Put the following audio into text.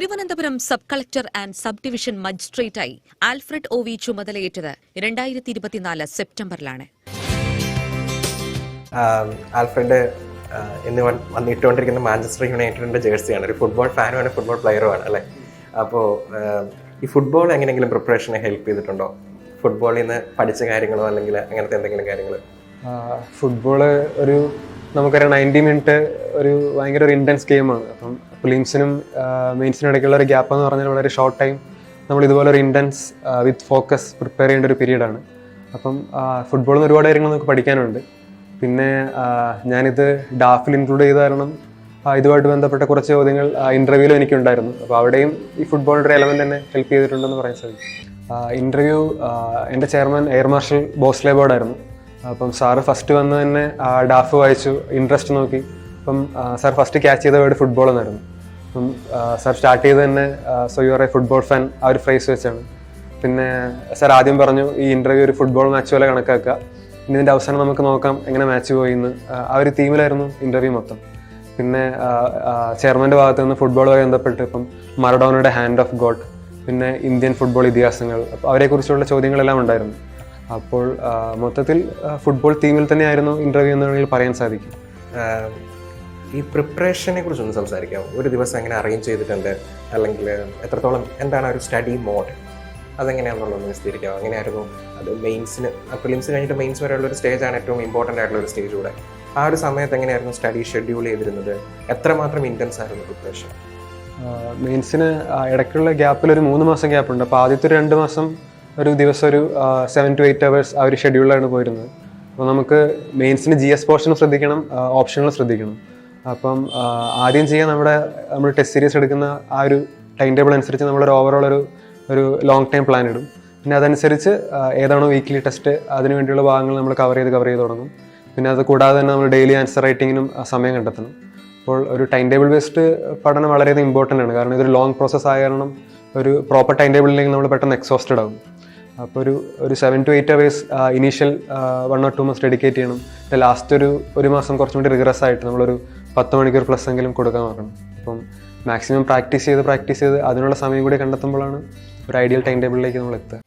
Thiruvananthapuram sub collector and sub division മജിസ്ട്രേറ്റായി Alfred O V ചുമതലയേറ്റത് രണ്ടായിരത്തി ഇരുപത്തിനാല് സെപ്റ്റംബറിലാണ് ആൽഫ്രഡ് ഇന്ന് വന്ന് വന്ന് മാഞ്ചസ്റ്റർ യുണൈറ്റഡിന്റെ ജേഴ്സിയാണ്. ഒരു ഫുട്ബോൾ ഫാനുമാണ് ഫുട്ബോൾ പ്ലെയറുമാണ് അല്ലേ? അപ്പോൾ ഈ ഫുട്ബോൾ എങ്ങനെയെങ്കിലും പ്രിപ്പറേഷനെ ഹെൽപ്പ് ചെയ്തിട്ടുണ്ടോ? ഫുട്ബോളിൽ നിന്ന് പഠിച്ച കാര്യങ്ങളോ അല്ലെങ്കിൽ അങ്ങനത്തെ എന്തെങ്കിലും കാര്യങ്ങൾ ഫുട്ബോൾ ഒരു നമുക്കൊരു നയന്റി മിനിറ്റ് ഒരു ഭയങ്കര ഒരു ഇന്റൻസ് ഗെയിമാണ് അപ്പം ഫിലിംസിനും മെയിൻസിനും ഇടയ്ക്കുള്ള ഒരു ഗ്യാപ്പ് എന്ന് പറഞ്ഞാൽ വളരെ ഷോർട്ട് ടൈം നമ്മൾ ഇതുപോലെ ഒരു ഇന്റൻസ് വിത്ത് ഫോക്കസ് പ്രിപ്പയർ ചെയ്യേണ്ട ഒരു പീരീഡാണ് അപ്പം ഫുട്ബോളിൽ നിന്ന് ഒരുപാട് കാര്യങ്ങൾ നമുക്ക് പഠിക്കാനുണ്ട്. പിന്നെ ഞാനിത് ഡാഫിൽ ഇൻക്ലൂഡ് ചെയ്ത കാരണം ഇതുമായിട്ട് ബന്ധപ്പെട്ട കുറച്ച് ചോദ്യങ്ങൾ ഇന്റർവ്യൂവിലും എനിക്കുണ്ടായിരുന്നു. അപ്പോൾ അവിടെയും ഈ ഫുട്ബോളിന്റെ എലമെന്റ് തന്നെ ഹെൽപ്പ് ചെയ്തിട്ടുണ്ടെന്ന് പറയാൻ സാധിക്കും. ഇന്റർവ്യൂ എന്റെ ചെയർമാൻ എയർ മാർഷൽ ബോസ്ലെ ബോർഡായിരുന്നു അപ്പം സാറ് ഫസ്റ്റ് വന്ന് തന്നെ ഡാഫ് വായിച്ചു ഇൻട്രസ്റ്റ് നോക്കി. അപ്പം സാർ ഫസ്റ്റ് ക്യാച്ച് ചെയ്ത വേർഡ് ഫുട്ബോൾ എന്നായിരുന്നു. അപ്പം സാർ സ്റ്റാർട്ട് ചെയ്ത് തന്നെ so you are a football fan ആ ഒരു ഫ്രേസ് വെച്ചാണ്. പിന്നെ സാർ ആദ്യം പറഞ്ഞു ഈ ഇന്റർവ്യൂ ഒരു ഫുട്ബോൾ മാച്ച് പോലെ കണക്കാക്കുക. പിന്നെ ഇതിന്റെ അവസാനം നമുക്ക് നോക്കാം എങ്ങനെ മാച്ച് പോയി എന്ന് ആ ഒരു തീമിലായിരുന്നു ഇന്റർവ്യൂ മൊത്തം. പിന്നെ ചെയർമാന്റെ ഭാഗത്ത് നിന്ന് ഫുട്ബോളുമായി ബന്ധപ്പെട്ട് ഇപ്പം മറഡോണയുടെ ഹാൻഡ് ഓഫ് ഗോഡ് പിന്നെ ഇന്ത്യൻ ഫുട്ബോൾ ഇതിഹാസങ്ങൾ അപ്പോൾ അവരെക്കുറിച്ചുള്ള ചോദ്യങ്ങളെല്ലാം ഉണ്ടായിരുന്നു. അപ്പോൾ മൊത്തത്തിൽ ഫുട്ബോൾ തീമിൽ തന്നെയായിരുന്നു ഇന്റർവ്യൂ എന്ന് വേണമെങ്കിൽ പറയാൻ സാധിക്കും. ഈ പ്രിപ്പറേഷനെ കുറിച്ചൊന്ന് സംസാരിക്കാം. ഒരു ദിവസം എങ്ങനെ അറേഞ്ച് ചെയ്തിട്ടുണ്ട്? അല്ലെങ്കിൽ എത്രത്തോളം എന്താണ് ഒരു സ്റ്റഡി മോഡ് അതെങ്ങനെയാണെന്നുള്ളത് വിശദീകരിക്കാം അങ്ങനെയായിരുന്നു അത് മെയിൻസിന് പ്രിലിംസ് കഴിഞ്ഞിട്ട് മെയിൻസ് വരെയുള്ള ഒരു സ്റ്റേജ് ആണ് ഏറ്റവും ഇമ്പോർട്ടന്റ് ആയിട്ടുള്ള ഒരു സ്റ്റേജ് കൂടെ. ആ ഒരു സമയത്ത് എങ്ങനെയായിരുന്നു സ്റ്റഡി ഷെഡ്യൂൾ ചെയ്തിരുന്നത്? എത്രമാത്രം ഇന്റൻസ് ആയിരുന്നു പ്രിപ്പറേഷൻ മെയിൻസിന് ഇടയ്ക്കുള്ള ഗ്യാപ്പിൽ ഒരു മൂന്ന് മാസം ഗ്യാപ്പ് ഉണ്ട്. അപ്പോൾ ആദ്യത്തെ ഒരു രണ്ട് മാസം ഒരു ദിവസം ഒരു സെവൻ ടു എയ്റ്റ് അവേഴ്സ് ആ ഒരു ഷെഡ്യൂളിലാണ് പോയിരുന്നത്. അപ്പോൾ നമുക്ക് മെയിൻസിന് ജി എസ് പോർഷൻ ശ്രദ്ധിക്കണം ഓപ്ഷനുകൾ ശ്രദ്ധിക്കണം. അപ്പം ആദ്യം ചെയ്യാൻ നമ്മുടെ നമ്മൾ ടെസ്റ്റ് സീരീസ് എടുക്കുന്ന ആ ഒരു ടൈം ടേബിൾ അനുസരിച്ച് നമ്മളൊരു ഓവറോൾ ഒരു ഒരു ലോങ് ടൈം പ്ലാൻ ഇടും. പിന്നെ അതനുസരിച്ച് ഏതാണോ വീക്കിലി ടെസ്റ്റ് അതിനു വേണ്ടിയുള്ള ഭാഗങ്ങൾ നമ്മൾ കവർ ചെയ്ത് കവർ ചെയ്ത് തുടങ്ങും. പിന്നെ അത് കൂടാതെ തന്നെ നമ്മൾ ഡെയിലി ആൻസർ റൈറ്റിങ്ങിനും സമയം കണ്ടെത്തണം. അപ്പോൾ ഒരു ടൈം ടേബിൾ ബേസ്ഡ് പഠനം വളരെയധികം ഇമ്പോർട്ടന്റ് ആണ്. കാരണം ഇതൊരു ലോങ് പ്രോസസ്സ് ആയ കാരണം ഒരു പ്രോപ്പർ ടൈം ടേബിൾ ഇല്ലെങ്കിൽ നമ്മൾ പെട്ടെന്ന് എക്സോസ്റ്റഡ് ആകും അപ്പോൾ ഒരു ഒരു seven to eight hours initial one or two months dedicate ചെയ്യണം. ലാസ്റ്റ് ഒരു ഒരു മാസം കുറച്ചും കൂടി റിഗ്രസ് ആയിട്ട് നമ്മളൊരു പത്ത് മണിക്കൂർ പ്ലസ് എങ്കിലും കൊടുക്കാൻ നോക്കണം അപ്പം മാക്സിമം പ്രാക്ടീസ് ചെയ്ത് പ്രാക്ടീസ് ചെയ്ത് അതിനുള്ള സമയം കൂടി കണ്ടെത്തുമ്പോഴാണ് ഒരു ഐഡിയൽ ടൈം ടേബിളിലേക്ക് നമ്മൾ എത്തുക